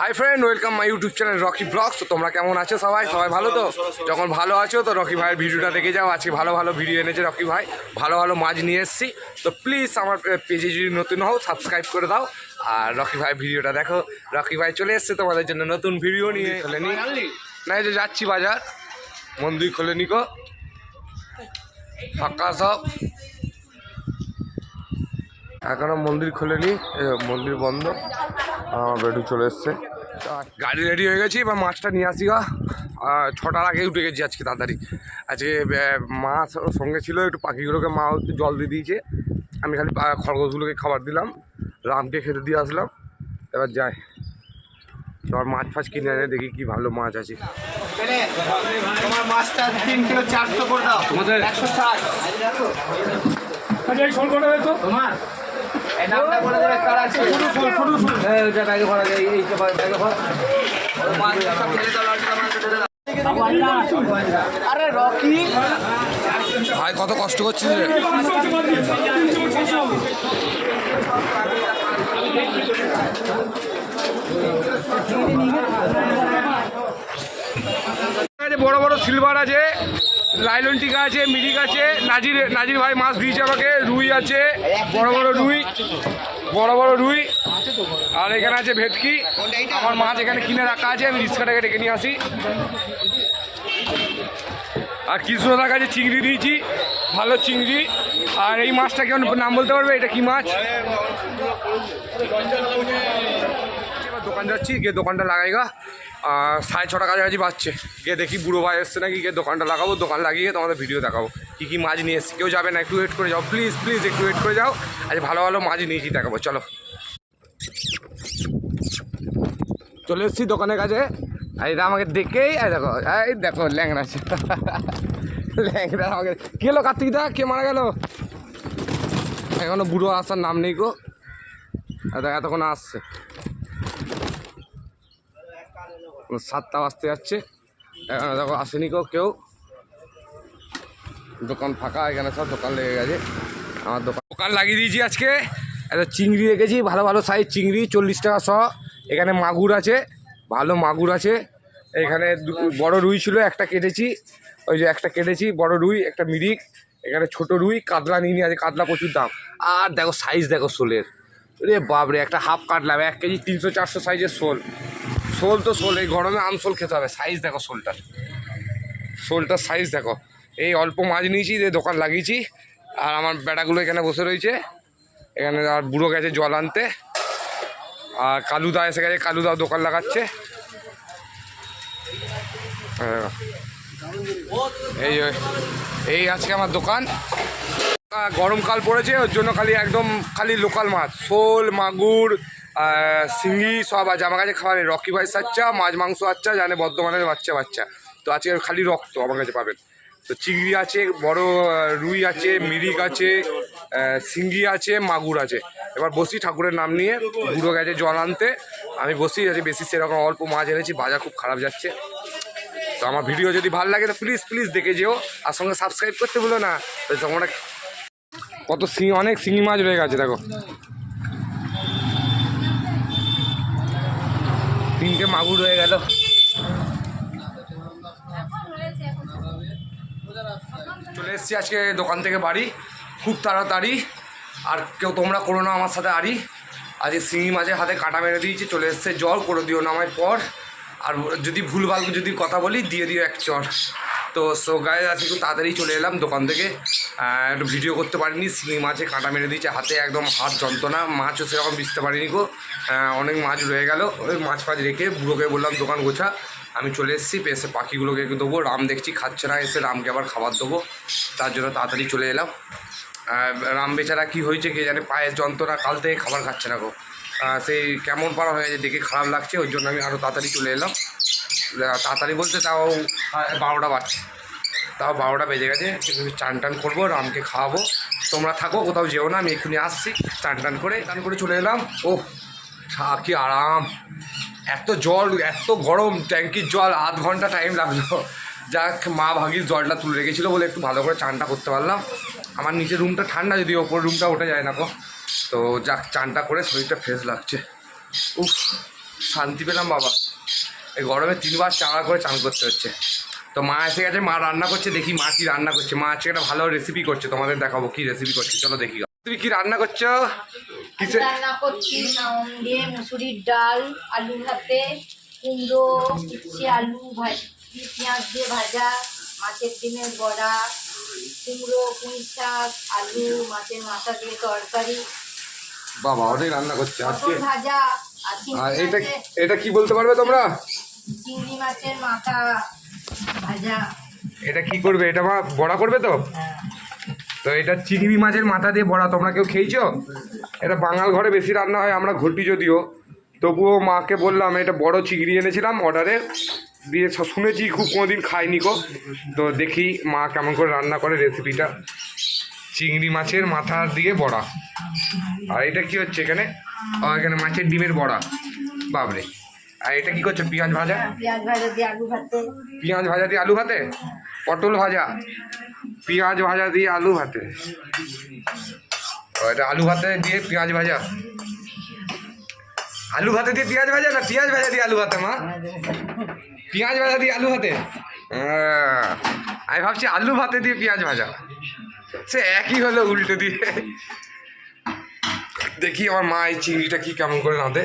Hi friend welcome my YouTube channel Rocky vlogs তো তোমরা কেমন আছো সবাই? সবাই ভালো তো? যখন ভালো আছো তো রকি ভাইয়ের ভিডিওটা দেখে যাও। আজকে ভালো ভালো ভিডিও এনেছে রকি ভাই। ভালো ভালো মাছ নিয়ে এসেছি। তো প্লিজ আমার পেজে যদি নতুন হও সাবস্ক্রাইব করে দাও। আর রকি ভাই ভিডিওটা দেখো। রকি ভাই চলে এসছে তোমাদের জন্য নতুন ভিডিও নিয়ে। খোলে নি। না যে যাচ্ছি বাজার। মন্দির খোলে নিকো ফাঁকা সব। এখনও মন্দির খোলেনি মন্দির বন্ধ। আমার বেডু চলে এসছে। গাড়ি রেডি হয়ে গেছি এবার মাছটা নিয়ে আসি গা। আর ছটার আগে উঠে গেছি আজকে তাড়াতাড়ি। আজকে মাছ সঙ্গে ছিল একটু পাখিগুলোকে মা জল দিয়ে দিয়েছে। আমি খালি খরগোশগুলোকে খাবার দিলাম রামকে খেতে দিয়ে আসলাম। এবার যাই। এবার মাছ ফাছ কিনে এনে দেখি কি ভালো মাছ আছে। তোমার মাছটা তিন কিলো চারশো করে দাও। তোমাদের একশো ষাট। তোমার এই নামটা বলে দেবে কার আছে? এই ওইটা ব্যাগে ভরা যায় এই ব্যাগে ভরা মাছটা সব ঢেলে দাও, লালটা মাছটা ঢেলে দাও। আরে রকি! ভাই কত কষ্ট করছিস রে? বড় বড় সিলভার আছে। লাইলন টিকা আছে, মিরিক আছে, নাজির নাজির ভাই মাছ দিয়েছে আমাকে, রুই আছে, বড় বড় রুই, বড় বড় রুই, আর এখানে আছে ভেটকি, আমার মাছ এখানে কিনে রাখা আছে, আমি রিক্সাটাকে ডেকে নিয়ে আসি। আর কৃষ্ণদার কাছে চিংড়ি দিয়েছি, ভালো চিংড়ি, আর এই মাছটা কেমন নাম বলতে পারবে? এটা কি মাছ? দোকান যাচ্ছি গিয়ে দোকানটা লাগাই গা। সাড়ে ছটা কাছাকাছি বাজছে। গিয়ে দেখি বুড়ো ভাই এসছে নাকি, গিয়ে দোকানটা লাগাবো, দোকান লাগিয়ে তোমাদের ভিডিও দেখাবো। কী কী মাছ নিয়ে এসছি, কেউ যাবে না, একটু ওয়েট করে যাও। প্লিজ প্লিজ একটু ওয়েট করে যাও। আজ ভালো ভালো মাছ নিয়েছি, দেখাবো, চলো। চলে এসেছি দোকানের কাছে। আর এটা আমাকে দেখেই, এই দেখো এই দেখো, ল্যাংড়া আছে। ল্যাংড়া আমাকে হলো কার্তিক দা? কে মারা গেল? এখনও বুড়ো আসার নাম নেই গো। আর এতক্ষণ আসছে। সাতটা বাজতে যাচ্ছে। এখানে দেখো আসেনি কেউ কেউ দোকান ফাঁকা, এখানে সব দোকান লেগে গেছে। আমার দোকান দোকান লাগিয়ে দিয়েছি আজকে। একটা চিংড়ি রেখেছি, ভালো ভালো সাইজ চিংড়ি, চল্লিশ টাকা শ। এখানে মাগুর আছে, ভালো মাগুর আছে। এখানে বড় রুই ছিল, একটা কেটেছি। ওই যে একটা কেটেছি, বড় রুই, একটা মিরিক। এখানে ছোট রুই, কাতলা নিয়ে আছে কাতলা প্রচুর দাম। আর দেখো সাইজ দেখো শোলের। রে বাপরে, একটা হাফ কাটলাম এক কেজি তিনশো চারশো সাইজের শোল। শোল তো শোল, এই গরমে আম শোল খেতে হবে। সাইজ দেখো শোলটার শোলটার সাইজ দেখো। এই অল্প মাছ নিয়েছি দিয়ে দোকান লাগিয়েছি। আর আমার বেড়াগুলো এখানে বসে রয়েছে। এখানে আর বুড়ো গেছে জল আনতে। আর কালুদা এসে গেছে, কালুদা দোকান লাগাচ্ছে। হ্যাঁ। এই এই আজকে আমার দোকান। গরমকাল পড়েছে, ওর জন্য খালি একদম খালি লোকাল মাছ। শোল, মাগুর শিঙ্গি সব আছে। আমার কাছে খাবার রকি ভাই সাচ্চা, মাছ মাংস আচ্ছা জানে বর্ধমানের বাচ্চা বাচ্চা। তো আজকে খালি রক্ত আমার কাছে পাবেন। তো চিংড়ি আছে, বড় রুই আছে, মিরিক আছে শিঙ্গি আছে, মাগুর আছে। এবার বসি ঠাকুরের নাম নিয়ে বুড়ো গেছে জল আনতে। আমি বসি আছে বেশি সেরকম অল্প মাছ এনেছি, বাজার খুব খারাপ যাচ্ছে। তো আমার ভিডিও যদি ভালো লাগে, তো প্লিজ প্লিজ দেখে যেও। আর সঙ্গে সাবস্ক্রাইব করতে বলো না। তো তোমরা কত শিঙি অনেক শিঙি মাছ রয়ে গেছে, দেখো। তিনটে মাগুর হয়ে গেল। চলে এসেছি আজকে দোকান থেকে বাড়ি, খুব তাড়াতাড়ি। আর কেউ তোমরা করো না আমার সাথে আড়ি। আজকে শিঙি মাছের হাতে কাটা মেরে দিয়েছি, চলে এসছে জল, করে দিও না আমার পর। আর যদি ভুলভাল যদি কথা বলি, দিয়ে দিও এক চর। তো সো গায়ে আজকে একটু তাড়াতাড়ি চলে এলাম দোকান থেকে। একটু ভিডিও করতে পারিনি, শিঙি মাছে কাঁটা মেরে দিয়েছে, হাতে একদম হাত যন্ত্রণা, মাছও সেরকম বিচতে পারিনি গো। অনেক মাছ রয়ে গেল ওই মাছ ফাছ রেখে বুড়োকে বললাম, দোকান গোছা। আমি চলে এসেছি এসে পাখিগুলোকে দেবো, রাম দেখছি খাচ্ছে না, এসে রামকে আবার খাবার দেবো। তার জন্য তাড়াতাড়ি চলে এলাম। রাম বেচারা কী হয়েছে কে জানে, পায়ের যন্ত্রণা কাল থেকে খাবার খাচ্ছে না গো। সেই কেমন পাড়া হয়ে গেছে, দেখে খারাপ লাগছে, ওই জন্য আমি আরও তাড়াতাড়ি চলে এলাম। তাড়াতাড়ি বলতে তাও বারোটা বাজছে। তাও বারোটা বেজে গেছে চান টান করব, রামকে খাওয়াবো। তোমরা থাকো, কোথাও যেও না, আমি এক্ষুনি আসছি, চান টান করে টান করে চলে এলাম। ও কি আরাম। এত জল, এত গরম, ট্যাঙ্কির জল, আধ ঘণ্টা টাইম লাগল। যাক, মা ভাগির জলটা তুলে রেখেছিলো বলে একটু ভালো করে চানটা করতে পারলাম। আমার নিচের রুমটা ঠান্ডা যদি ওপর রুমটা ওঠা যায় না কো তো যাক চানটা করে শরীরটা ফ্রেশ লাগছে। উফ, শান্তি পেলাম বাবা। এই গরমে তিনবার চাঙা করে চান করতে হচ্ছে। তো মা এসে গেছে মা রান্না করছে দেখি মা কি রান্না করছে। মা আজকে একটা ভালো রেসিপি করছে তোমাদের দেখাবো কি রেসিপি করছে চলো দেখি। তুমি কি রান্না করছ? কিসে? রান্না করছি দিয়ে মুসুরির ডাল আলু ভাতে কুমড়ো উচ্ছে আলু ভাজি পেঁয়াজ দিয়ে ভাজা মাছের ডিমের বড়া কুমড়ো পুঁই শাক আলু মাছের মাথা দিয়ে তরকারি। বাবা অনেক রান্না করছে আজকে। ভাজা আর এটা এটা কি বলতে পারবে তোমরা? চিংড়ি মাছের মাথা। এটা কি করবে? এটা মা বড়া করবে তো। তো এটা চিংড়ি মাছের মাথা দিয়ে বড়া, তোমরা কেউ খেয়েছো? এটা বাঙাল ঘরে বেশি রান্না হয়, আমরা ঘটি যদিও। তবুও মাকে বললাম, এটা বড় চিংড়ি এনেছিলাম অর্ডারে। দিয়ে শুনেছি, খুব কোনোদিন খাইনি কো তো দেখি মা কেমন করে রান্না করে রেসিপিটা চিংড়ি মাছের মাথা দিয়ে বড়া। আর এটা কি হচ্ছে এখানে? এখানে মাছের ডিমের বড়া। বাবরে আর এটা কি করছে পেঁয়াজ ভাজা? পেঁয়াজ ভাজা দিয়ে আলু ভাতে। পেঁয়াজ ভাজা দিয়ে আলু ভাতে? পটল ভাজা? পেঁয়াজ ভাজা দিয়ে আলু ভাতে। এটা আলু ভাতে দিয়ে পেঁয়াজ ভাজা। আলু ভাতে দিয়ে পেঁয়াজ ভাজা না পেঁয়াজ ভাজা দিয়ে আলু ভাতে মা? পেঁয়াজ ভাজা দিয়ে আলু ভাতে? আমি ভাবছি আলু ভাতে দিয়ে পেঁয়াজ ভাজা। সে একই হলো উল্টো দিয়ে। দেখি আমার মা এই চিংড়িটা কি কেমন করে রাঁধে।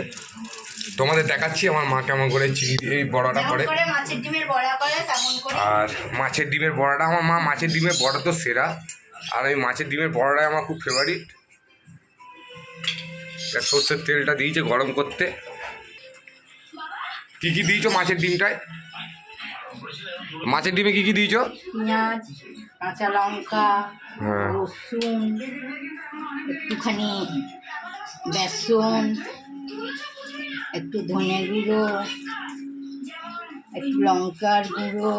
তোমাদের দেখাচ্ছি আমার মা কেমন করে এই চিংড়ি এই বড়াটা করে। আর মাছের ডিমের বড়াটা আমার মা মাছের ডিমের বড়া তো সেরা। আর ওই মাছের ডিমের বড়াটাই আমার খুব ফেভারিট সর্ষের তেলটা দিয়েছে গরম করতে। কি কি দিয়েছ মাছের ডিমটায়? মাছের ডিমে কি কি দিয়েছ? পেঁয়াজ কাঁচা লঙ্কা হ্যাঁ। রসুন একটুখানি বেসন। একটু ধনে গুঁড়ো একটু লঙ্কার গুঁড়ো।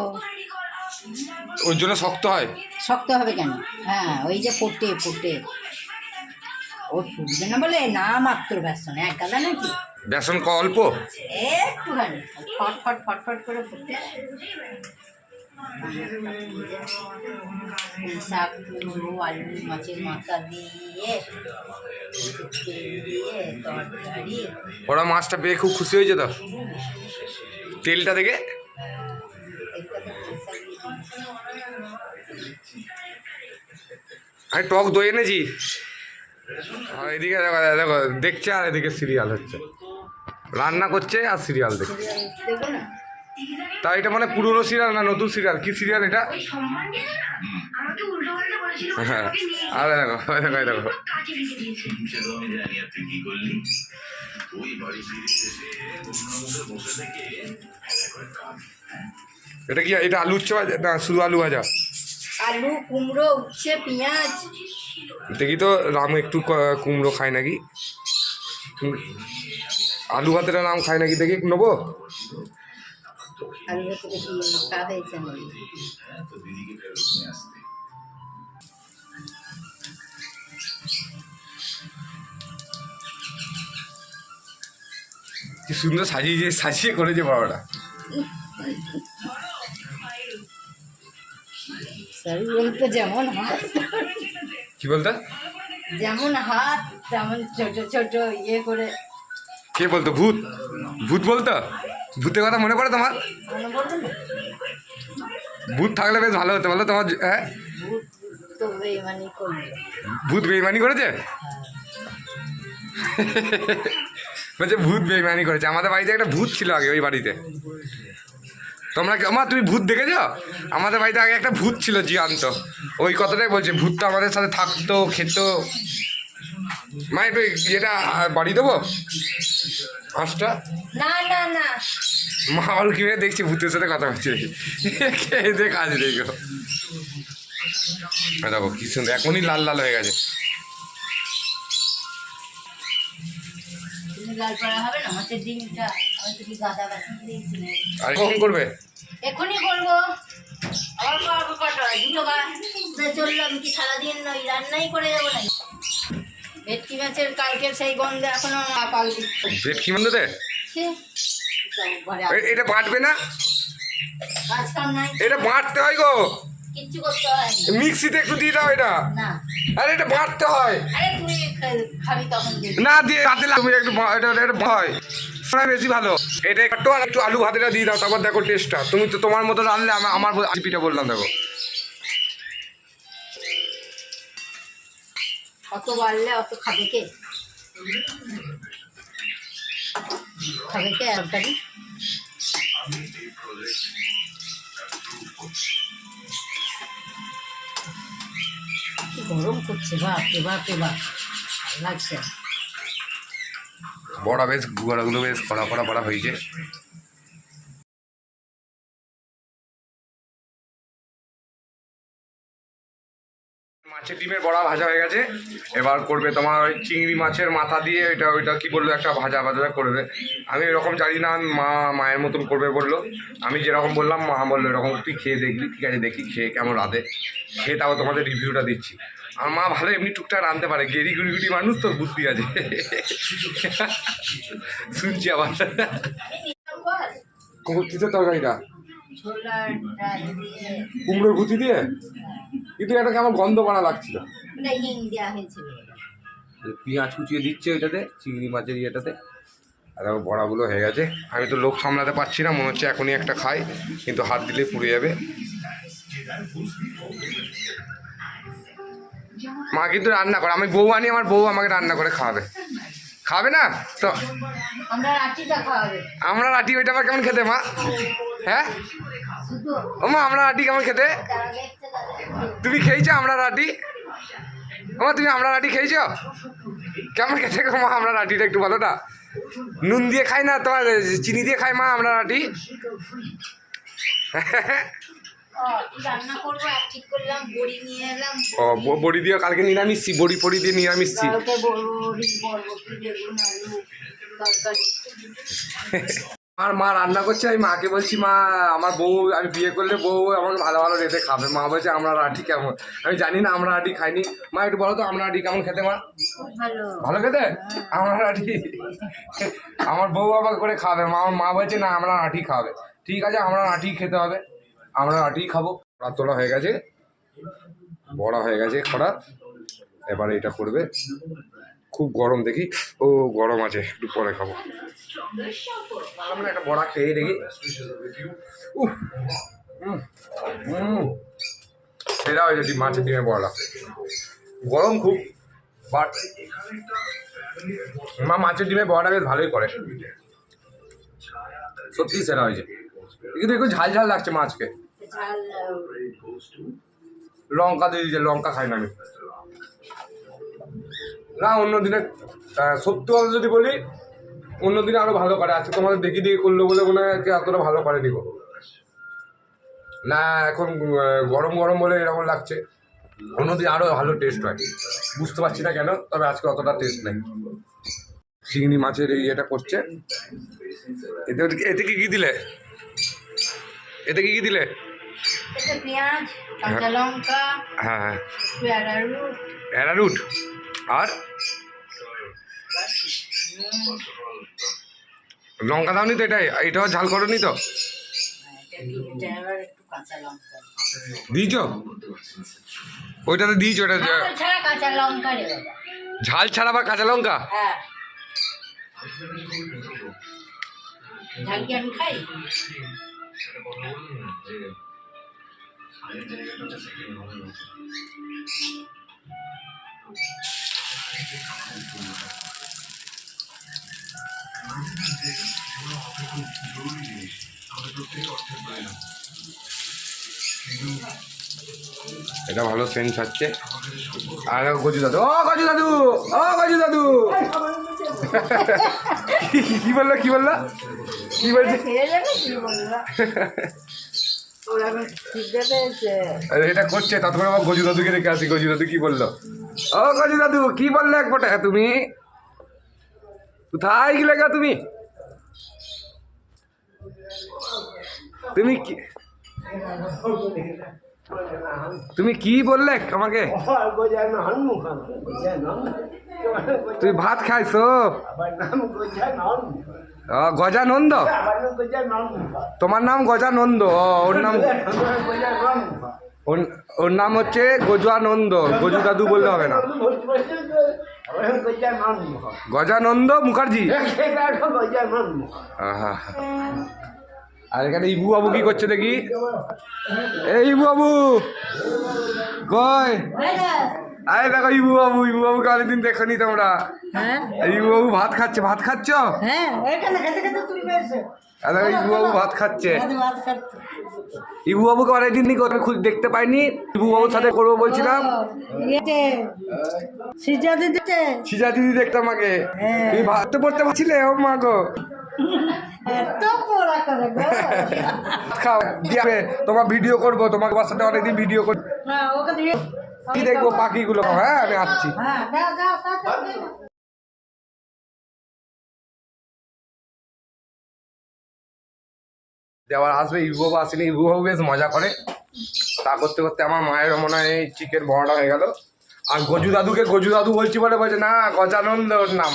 ওর জন্য শক্ত হয়? শক্ত হবে কেন? হ্যাঁ ওই যে ফোটে ফোটে। ও ফুটবে না বলে না মাত্র বেসন এক গাদা নাকি? বেসন অল্প? একটুখানি ফট ফট ফট ফট করে ফুটে। আলু মাছের মাথা দিয়ে ওরা মাছটা পেয়ে খুব খুশি হয়েছে তো? তেলটা দেখে? আমি টক দই এনেছি। আর এদিকে দেখো দেখো, দেখছে আর এদিকে সিরিয়াল হচ্ছে। রান্না করছে আর সিরিয়াল দেখছে। তা এটা মানে পুরনো সিরিয়াল না নতুন সিরিয়াল কি সিরিয়াল এটা? হ্যাঁ। আর দেখো দেখো দেখো এটা কি এটা আলু উচ্ছে ভাজা? না শুধু আলু ভাজা। আলু কুমড়ো উচ্ছে পেঁয়াজ। দেখি তো রাম একটু ক- কুমড়ো খায় নাকি? আলু ভাতের নাম খায় নাকি দেখি নেব? কি সুন্দর সাজিয়ে সাজিয়ে করেছে বাবাটা সরি বলতো যেমন হাত। কি বলতে? যেমন হাত তেমন ছোট ছোট ইয়ে করে। কে বলতো? ভূত? ভূত বলতো? ভূতের কথা মনে পড়ে তোমার? ভূত থাকলে বেশ ভালো হতো, বলো তোমার হ্যাঁ? ভূত বেইমানি করেছে? বলছে ভূত বেইমানি করেছে। আমাদের বাড়িতে একটা ভূত ছিল আগে ওই বাড়িতে। তোমরা কি আমার তুমি ভূত দেখেছ? আমাদের বাড়িতে আগে একটা ভূত ছিল জিয়ান্ত ওই কথাটাই বলছে, ভূতটা আমাদের সাথে থাকতো, খেত। মা একটু এটা বাড়ি দেবো? হাঁসটা না না না। মা আর কি দেখছি ভূতের সাথে কথা হচ্ছে খেয়ে কাজ দেখো? দেখো কি সুন্দর এখনই লাল লাল হয়ে গেছে। আর কখন করবে? এখনই করব। আবার করব কটা? দুটো চললাম কি সারাদিন ওই রান্নাই করে যাব না ভেটকি মাছের কালকের সেই গন্ধে এখনও পাল ভেটকি এ- এটা বাটবে না? এটা বাটতে হয় গো। মিক্সিতে একটু দিয়ে দাও এটা। আরে এটা বাটতে হয়। না দিয়ে রাতে তুমি একটু এটা হয় শোনা বেশি ভালো। এটা একটু আর একটু আলু ভাতেটা দিয়ে দাও তারপর দেখো টেস্টটা তুমি তো তোমার মতো রানলে আমার আমার পিঠা বললাম দেখো। অত বাড়লে অত খাবে কে? খাবে কে তরকারি গরম করছে বাপরে বাপরে বাপ ভালো লাগছে। বড়া বেশ গুঁড়াগুলো বেশ, কড়া কড়া কড়া হয়েছে। মাছের ডিমের বড়া ভাজা হয়ে গেছে। এবার করবে তোমার ওই চিংড়ি মাছের মাথা দিয়ে ওইটা ওইটা কি বলল, একটা ভাজা ভাজা করবে। আমি এরকম জানি না, মা মায়ের মতন করবে বলল। আমি যেরকম বললাম, মা বলল এরকম, তুই খেয়ে দেখবি, ঠিক আছে, দেখি খেয়ে কেমন রাঁধে। খেয়ে তাও তোমাদের রিভিউটা দিচ্ছি। আর মা ভালো এমনি টুকটাক রাঁধতে পারে, গেরি গুড়ি গুড়ি মানুষ তো বুদ্ধি আছে। শুনছি আবার। কিসের তরকারিটা? কুমড়োর ভুচি দিয়ে? কিন্তু এটা কেমন গন্ধ করা লাগছিল? পেঁয়াজ কুচিয়ে দিচ্ছে ওইটাতে চিংড়ি মাছের ইয়েটাতে। আর বড়াগুলো হয়ে গেছে। আমি তো লোক সামলাতে পারছি না মনে হচ্ছে এখনই একটা খাই কিন্তু হাত দিলে পুড়ে যাবে। মা কিন্তু রান্না করে আমি বউ আনি আমার বউ আমাকে রান্না করে খাওয়াবে। খাবে না? তো আমরা রাটি ওইটা আবার কেমন খেতে মা? হ্যাঁ? ও মা আমরা রাটি কেমন খেতে? তুমি খেয়েছো আমরা রাটি ও তুমি আমরা রাটি খেয়েছো? কেমন খেতে গো মা আমরা রাটিটা একটু বলো না নুন দিয়ে খাই না তোমার চিনি দিয়ে খাই মা আমরা রাটি ও, রান্না করব এক ঠিক করলাম বড়ি নিয়ে এলাম ও ব- বড়ি দিয়ে কালকে নিরামিষছি বড়ি ফড়ি দিয়ে তরকারি। আর মা রান্না করছে আমি মাকে বলছি মা আমার বউ আমি বিয়ে করলে বউ আমাকে ভালো ভালো রেঁধে খাবে। মা বলছে আমরা রাটি কেমন? আমি জানি না আমরা রাটি খাইনি। মা একটু বলো তো আমরা রাটি কেমন খেতে মা? ভালো। ভালো খেতে? আমরা রাঠি আমার বউ আবার করে খাবে। মা আমার মা বলছে না আমরা আটি খাবে। ঠিক আছে আমরা আটি খেতে হবে। আমরা আটি খাব। তোলা হয়ে গেছে। বড়া হয়ে গেছে খরা এবারে এটা করবে। খুব গরম দেখি। ও, গরম আছে। একটু পরে খাব। আমরা একটা বড়া খেয়ে দেখি। সেটা হয়েছে ডিম, মাছের ডিমের বড়া গরম খুব, বাট মা, মাছের ডিমে বড়াটা বেশ ভালোই করে। সত্যি সেরা হয়েছে। কিন্তু একটু ঝাল ঝাল লাগছে মাছকে। লঙ্কা দিয়ে দিয়েছে লঙ্কা খাই না আমি। না অন্য দিনে সত্যি কথা যদি বলি অন্য দিনে আরও ভালো করে আজকে তোমাদের দেখি দেখি করল বলে মনে হয় এতটা ভালো করে নিব না এখন গরম গরম বলে এরকম লাগছে। অন্যদিন আরও ভালো টেস্ট হয়। বুঝতে পারছি না কেন তবে আজকে অতটা টেস্ট নেই। চিংড়ি মাছের এই ইয়েটা করছে। এতে এতে কি কি দিলে? এতে কি কি দিলে? পেঁয়াজ কাঁচা লঙ্কা হ্যাঁ হ্যাঁ। অ্যারারুট আর? লঙ্কা দাওনি তো এটাই। এটাও ঝাল করনি তো। লঙ্কা। দিয়েছ? ওইটাতে দিয়েছ ওটা ঝাল ছাড়া বা কাঁচা লঙ্কা বাবা। ঝাল ছাড়া এটা ভালো সেন্ট ছাড়ছে আর গজু দাদু ও গজু দাদু ও গজু দাদু। কি বলল কি বলল? কি বলছে আরে এটা করছে ততক্ষণ আমার গজু দাদুকে রেখে আসি। গজু দাদু কি বলল? ও গজু দাদু কি বললে এক ফোটা তুমি? কোথায় গেলে গা তুমি? তুমি কি তুমি কি বললে আমাকে? তুই ভাত খাইছো? গজানন্দ? তোমার নাম গজানন্দ? ওর নাম ওর নাম হচ্ছে গজানন্দ গজু দাদু বললে হবে না। গজানন্দ মুখার্জি? আর এখানে ইবু বাবু কি করছে দেখি? এই ইবু বাবু, কই? আরে দেখো ইবু বাবু ইবু বাবুকে অনেকদিন দেখনি তোমরা। হ্যাঁ। ইবু বাবু ভাত খাচ্ছে ভাত খাচ্ছ? হ্যাঁ দেখো ইবু বাবু ভাত খাচ্ছে। ইবু বাবুকে অনেকদিন দিন খুব দেখতে পাইনি। ইবু বাবুর সাথে করব বলছিলাম। ও, ইয়েতে সিজা দিদি দেখতাম আগে হ্যাঁ। তুমি ভাত পড়তে পারছিলে? ও মা গো। তোমার ভিডিও করব তোমার সাথে অনেকদিন ভিডিও কর হ্যাঁ কি দেখব পাখিগুলো? হ্যাঁ আমি আসছি। দাও দাও তাড়াতাড়ি দাও। যে আবার আসবে ইবু বাবু আসলে ইবু বাবু বেশ মজা করে। তা করতে করতে আমার মায়ের মনে হয় এই চিকেন বড়াটা হয়ে গেল। আর গজু দাদুকে গজু দাদু বলছি বলে বলছে, না গজানন্দ নাম।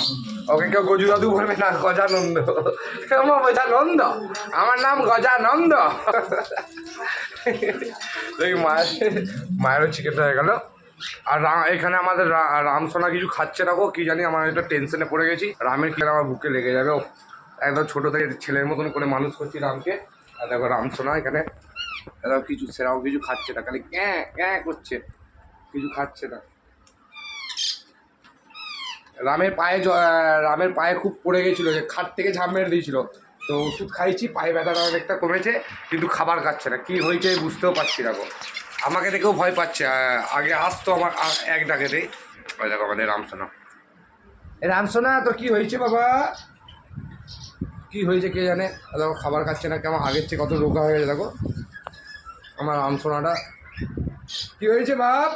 ওকে কেউ গজু দাদু বলবে, না, গজানন্দ। আমার গজানন্দ? আমার নাম গজানন্দ। মায়ের, মায়েরও চিকেনটা হয়ে গেল। আর এখানে আমাদের রামসোনা কিছু খাচ্ছে না গো, কি জানি, আমার একটা টেনশনে পড়ে গেছি। রামের খেলে আমার বুকে লেগে যাবে। একদম ছোটো থেকে ছেলের মতন করে মানুষ করছি রামকে। আর দেখো রামসোনা এখানে কিছু সেরকম কিছু খাচ্ছে না, খালি ক্যাঁ ক্যাঁ করছে। কিছু খাচ্ছে না। রামের পায়ে রামের পায়ে খুব পড়ে গেছিল, যে খাট থেকে ঝাঁপ মেরে দিয়েছিল। তো ওষুধ খাইছি, পায়ে ব্যথাটা অনেকটা কমেছে, কিন্তু খাবার খাচ্ছে না। কি হয়েছে বুঝতেও পারছি না আমাকে দেখেও ভয় পাচ্ছে। আগে আসতো আমার এক ডাকেতেই ওই দেখো আমাদের রামসোনা। রামসোনা তো কি হয়েছে বাবা? কি হয়েছে কে জানে? দেখো, খাবার খাচ্ছে না, কেমন আগের চেয়ে কত রোগা হয়ে গেছে, দেখো। আমার রামসোনাটা। কি হয়েছে বাপ?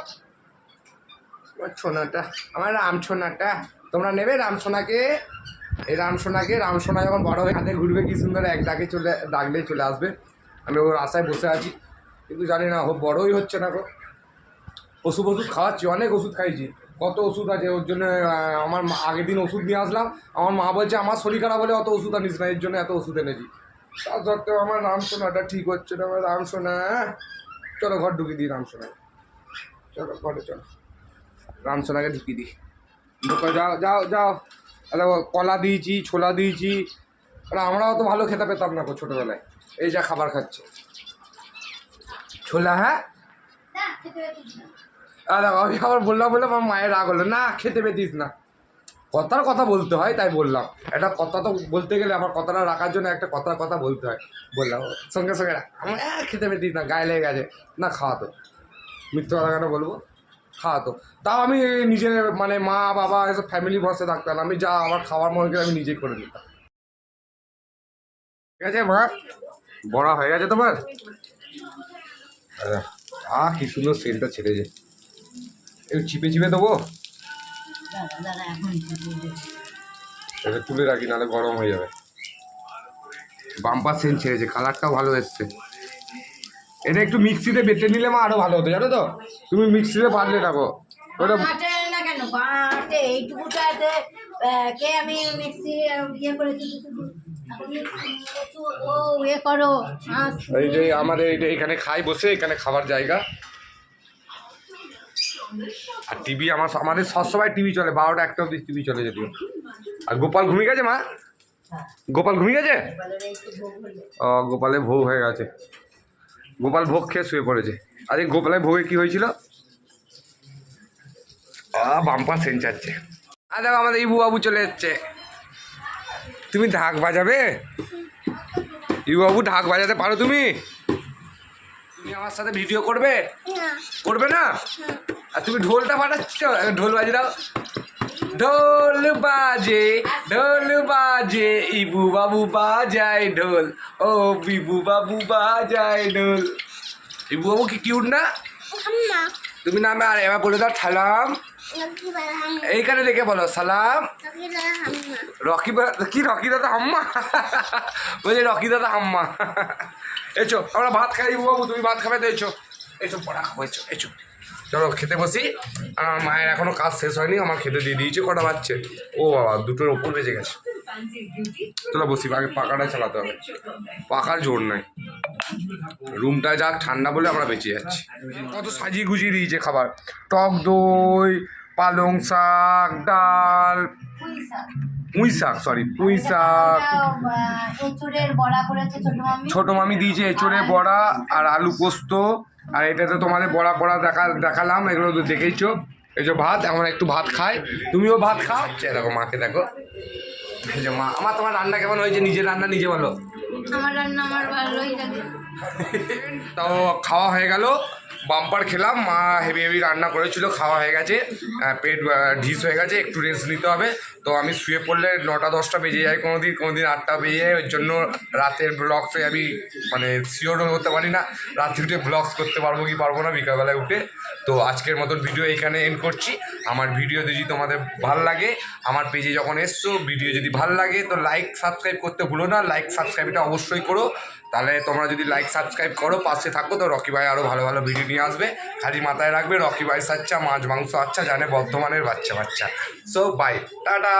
ছোনাটা, আমার রামছোনাটা তোমরা নেবে রামসোনাকে এই রামসোনাকে রামসোনা যখন বড় হয়ে হাতে ঘুরবে, কি সুন্দর এক ডাকে চলে ডাকলেই চলে আসবে। আমি ওর আশায় বসে আছি, কিন্তু জানি না ও বড়ই হচ্ছে না গো। ওষুধ ওষুধ খাওয়াচ্ছি, অনেক ওষুধ খাইছি। কত ওষুধ আছে, ওর জন্য আমার আগের দিন ওষুধ নিয়ে আসলাম, আমার মা বলছে, আমার শরীর খারাপ হলে অত ওষুধ আনিস না, এর জন্য এত ওষুধ এনেছি। তা সত্ত্বেও আমার রামসোনাটা ঠিক হচ্ছে না, আমার রামসোনা চলো ঘর ঢুকিয়ে দিই রামসোনা চলো, ঘরে চলো। রামসোনাকে ঢুকিয়ে দিই। ঢুকো যাও যাও যাও। দেখো কলা দিয়েছি ছোলা দিয়েছি। আর আমরাও তো ভালো খেতে পেতাম না ছোটোবেলায়। এই যা খাবার খাচ্ছে। ছোলা হ্যাঁ? দেখো, আমি আবার বললাম বলে আমার মায়ের রাগ হলো না খেতে পেতিস না। কথার কথা বলতে হয় তাই বললাম। একটা কথা তো বলতে গেলে আমার কথাটা রাখার জন্য একটা কথার কথা বলতে হয়। বললাম সঙ্গে সঙ্গে আমার "আহ, খেতে পেতিস না গায়ে লেগে গেছে। না খাওয়াতো মিথ্যে কথা কেন বলব? খাওয়াতো। তাও আমি নিজে মানে মা বাবা এসব ফ্যামিলি বসে থাকতাম আমি যা আমার খাওয়ার মনে করে আমি নিজেই করে নিতাম। ঠিক আছে মা বড়া হয়ে গেছে তোমার? আহ কি সুন্দর সেলটা ছেড়েছে একটু চিপে চিপে দেবো। এটা তুলে রাখি নাহলে গরম হয়ে যাবে। বাম্পার সেন্ট ছেড়েছে কালারটাও ভালো এসছে। এটা একটু মিক্সিতে বেটে নিলে মা আরও ভালো হতো জানো তো? তুমি মিক্সিতে বাটলে থাকো ওটা কে আমি মিক্সি ইয়ে ইয়ে করো আস এই যে আমাদের এটা এখানে খাই বসে এখানে খাবার জায়গা। আর টিভি আমার আমাদের সবসময় টিভি চলে বারোটা একটা অব্দি টিভি চলে যদিও। আর গোপাল ঘুমিয়ে গেছে মা? গোপাল ঘুমিয়ে গেছে? ও গোপালের ভোগ হয়ে গেছে। গোপাল ভোগ খেয়ে শুয়ে পড়েছে। আরে গোপালের ভোগে কি হয়েছিল? বাম্পার সেন চাচ্ছে। আর দেখো আমাদের ইবু বাবু চলে এসছে। তুমি ঢাক বাজাবে? ইবু বাবু ঢাক বাজাতে পারো তুমি? তুমি আমার সাথে ভিডিও করবে? করবে না? আর তুমি ঢোলটা বাজাচ্ছ? ঢোল বাজে দাও ঢোল বাজে ঢোল বাজে ইবু বাবু বাজায় ঢোল। ও বিবু বাবু বাজায় ঢোল। ইবু বাবু কি কিউট না? তুমি নামে আর এবার বলে দাও সালাম। এইখানে দেখে বলো সালাম। রকি কি রকি দাদা হাম্মা? বলছে রকি দাদা হাম্মা। এছো আমরা ভাত খাই ইবু বাবু তুমি ভাত খাবে তো এছো এসো পড়া খাব এছো এছো চলো খেতে বসি। আমার মায়ের এখনও কাজ শেষ হয়নি আমার খেতে দিয়ে দিয়েছে কটা বাচ্চে ও বাবা দুটোর ওপর বেজে গেছে। চলো বসি আগে পাকাটা চালাতে হবে। পাকার জোর নাই। রুমটা যাক ঠান্ডা বলে আমরা বেঁচে যাচ্ছি। কত সাজিয়ে গুজিয়ে দিয়েছে খাবার। টক দই পালং শাক ডাল পুঁই শাক সরি পুঁই শাক। মামি। ছোট মামি দিয়েছে এঁচড়ে বড়া আর আলু পোস্ত। আর এটা তো তোমাদের বড়া পড়া দেখা দেখালাম এগুলো তো দেখেইছো। এই যে ভাত এমন একটু ভাত খায় তুমিও ভাত খাও। আচ্ছা, দেখো মাকে দেখো। এই যে মা আমার তোমার রান্না কেমন হয়েছে? নিজের রান্না নিজে বলো। আমার রান্না আমার ভালোই লাগে। তাও খাওয়া হয়ে গেল। বাম্পার খেলাম, মা হেভি হেভি রান্না করেছিল, খাওয়া হয়ে গেছে পেট ঢিস হয়ে গেছে, একটু রেস্ট নিতে হবে। তো আমি শুয়ে পড়লে নটা, দশটা বেজে যায় কোনো দিন কোনো দিন আটটা বেজে যায়, ওই জন্য রাতের ব্লগসে আমি মানে শিওরও হতে পারি না। রাত্রি উঠে ব্লগস করতে পারব কি পারব না, বিকালবেলায় উঠে। তো আজকের মতন ভিডিও এখানে এন্ড করছি। আমার ভিডিও যদি তোমাদের ভালো লাগে, আমার পেজে যখন এসছো ভিডিও যদি ভালো লাগে, তো লাইক সাবস্ক্রাইব করতে ভুলো না। লাইক সাবস্ক্রাইবটা অবশ্যই করো। তাহলে তোমরা যদি লাইক সাবস্ক্রাইব করো, পাশে থাকো, তো রকি ভাই আরও ভালো ভালো ভিডিও নিয়ে আসবে। খালি মাথায় রাখবে, রকি ভাই সাচ্চা, মাছ, মাংস আচ্ছা জানে বর্ধমানের বাচ্চা বাচ্চা। So bye tata.